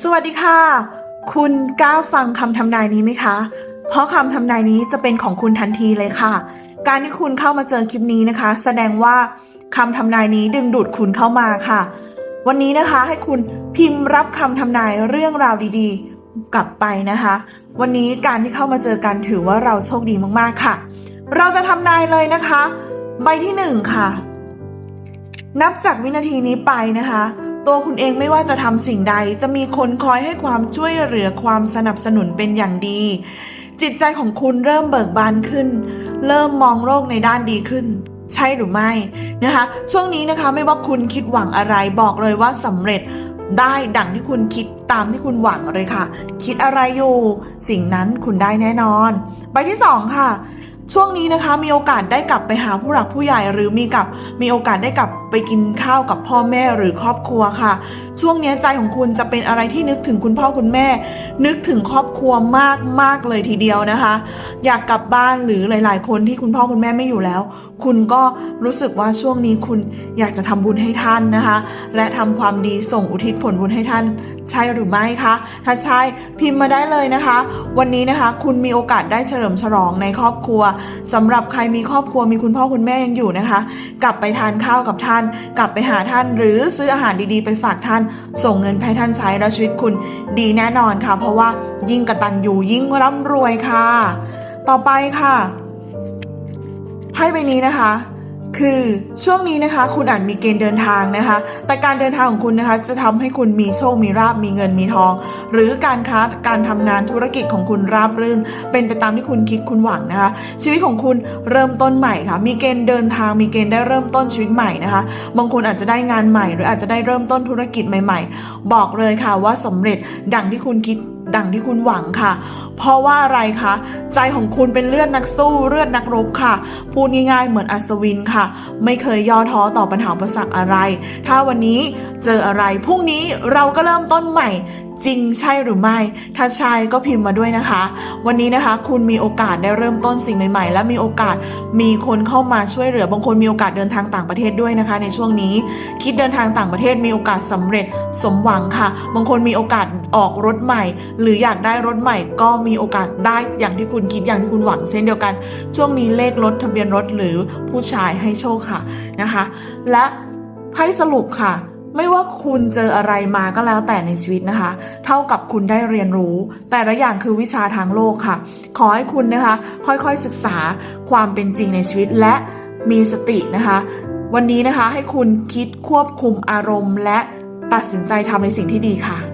สวัสดีค่ะ คุณกล้าฟังคำทำนายนี้ไหมคะ เพราะคำทำนายนี้จะเป็นของคุณทันทีเลยค่ะ การที่คุณเข้ามาเจอคลิปนี้นะคะ แสดงว่าคำทำนายนี้ดึงดูดคุณเข้ามาค่ะ วันนี้นะคะให้คุณพิมพ์รับคำทำนายเรื่องราวดีๆ กลับไปนะคะ วันนี้การที่เข้ามาเจอกันถือว่าเราโชคดีมากๆค่ะ เราจะทำนายเลยนะคะ ใบที่หนึ่งค่ะ นับจากวินาทีนี้ไปนะคะ ตัวคุณเองไม่ว่าจะทำสิ่งใดจะมีคนคอยให้ความช่วยเหลือความสนับสนุนเป็นอย่างดี จิตใจของคุณเริ่มเบิกบานขึ้น เริ่มมองโลกในด้านดีขึ้น ใช่หรือไม่นะคะ ช่วงนี้นะคะไม่ว่าคุณคิดหวังอะไรบอกเลยว่าสำเร็จได้ดังที่คุณคิดตามที่คุณหวังเลยค่ะ คิดอะไรอยู่ สิ่งนั้นคุณได้แน่นอน ใบที่สองค่ะช่วงนี้นะคะมีโอกาสได้กลับไปหาผู้หลักผู้ใหญ่หรือมีกับมีโอกาสได้กลับ ไปกินข้าวกับพ่อแม่หรือครอบครัวค่ะ ช่วงนี้ใจของคุณจะเป็นอะไรที่นึกถึงคุณพ่อคุณแม่ นึกถึงครอบครัวมากมากเลยทีเดียวนะคะ อยากกลับบ้านหรือหลาย ๆ คนที่คุณพ่อคุณแม่ไม่อยู่แล้ว คุณก็รู้สึกว่าช่วงนี้คุณอยากจะทำบุญให้ท่านนะคะ และทำความดีส่งอุทิศผลบุญให้ท่าน ใช่หรือไม่คะถ้าใช่พิมพ์มาได้เลยนะคะ วันนี้นะคะ คุณมีโอกาสได้เฉลิมฉลองในครอบครัวสำหรับใครมีครอบครัวมีคุณพ่อคุณแม่ยังอยู่นะคะ กลับไปทานข้าวกับท่านกลับไปหาท่าน หรือซื้ออาหารดีๆ ไปฝากท่าน ส่งเงินให้ท่านใช้แล้วชีวิตคุณดีแน่นอนค่ะ เพราะว่ายิ่งกระตันอยู่ยิ่งร่ำรวยค่ะ ต่อไปค่ะไพ่ใบนี้นะคะ คือช่วงนี้นะคะคุณอาจมีเกณฑ์เดินทางนะคะ แต่การเดินทางของคุณนะคะจะทำให้คุณมีโชค มีราบมีเงินมีทอง หรือการค้าการทำงานธุรกิจของคุณราบรื่น เป็นไปตามที่คุณคิดคุณหวังนะคะ ชีวิตของคุณเริ่มต้นใหม่ค่ะ มีเกณฑ์เดินทาง มีเกณฑ์ได้เริ่มต้นชีวิตใหม่นะคะบางคนอาจจะได้งานใหม่ หรืออาจจะได้เริ่มต้นธุรกิจใหม่ ๆ บอกเลยค่ะว่าสำเร็จดังที่คุณคิดดังที่คุณหวังค่ะ เพราะว่าอะไรคะ ใจของคุณเป็นเลือดนักสู้เลือดนักรบค่ะ พูดง่ายๆเหมือนอัศวินค่ะ ไม่เคยย่อท้อต่อปัญหาอุปสรรคอะไร ถ้าวันนี้เจออะไรพรุ่งนี้เราก็เริ่มต้นใหม่จริงใช่หรือไม่ ถ้าใช่ก็พิมพ์มาด้วยนะคะ วันนี้นะคะ คุณมีโอกาสได้เริ่มต้นสิ่งใหม่ ๆ และมีโอกาสมีคนเข้ามาช่วยเหลือบางคนมีโอกาสเดินทางต่างประเทศด้วยนะคะ ในช่วงนี้ คิดเดินทางต่างประเทศมีโอกาสสำเร็จสมหวังค่ะ บางคนมีโอกาสออกรถใหม่ หรืออยากได้รถใหม่ ก็มีโอกาสได้อย่างที่คุคุณคิดอย่างที่คุณหวังเช่นเดียวกัน ช่วงนี้เลขรถทะเบียนรถหรือผู้ชายให้โชคค่ะนะคะ และไพ่สรุปค่ะ ไม่ว่าคุณเจออะไรมาก็แล้วแต่ในชีวิตนะคะ เท่ากับคุณได้เรียนรู้ แต่ละอย่างคือวิชาทางโลกค่ะ ขอให้คุณนะคะ ค่อยๆศึกษาความเป็นจริงในชีวิตและมีสตินะคะ วันนี้นะคะให้คุณคิดควบคุมอารมณ์และตัดสินใจทำในสิ่งที่ดีค่ะ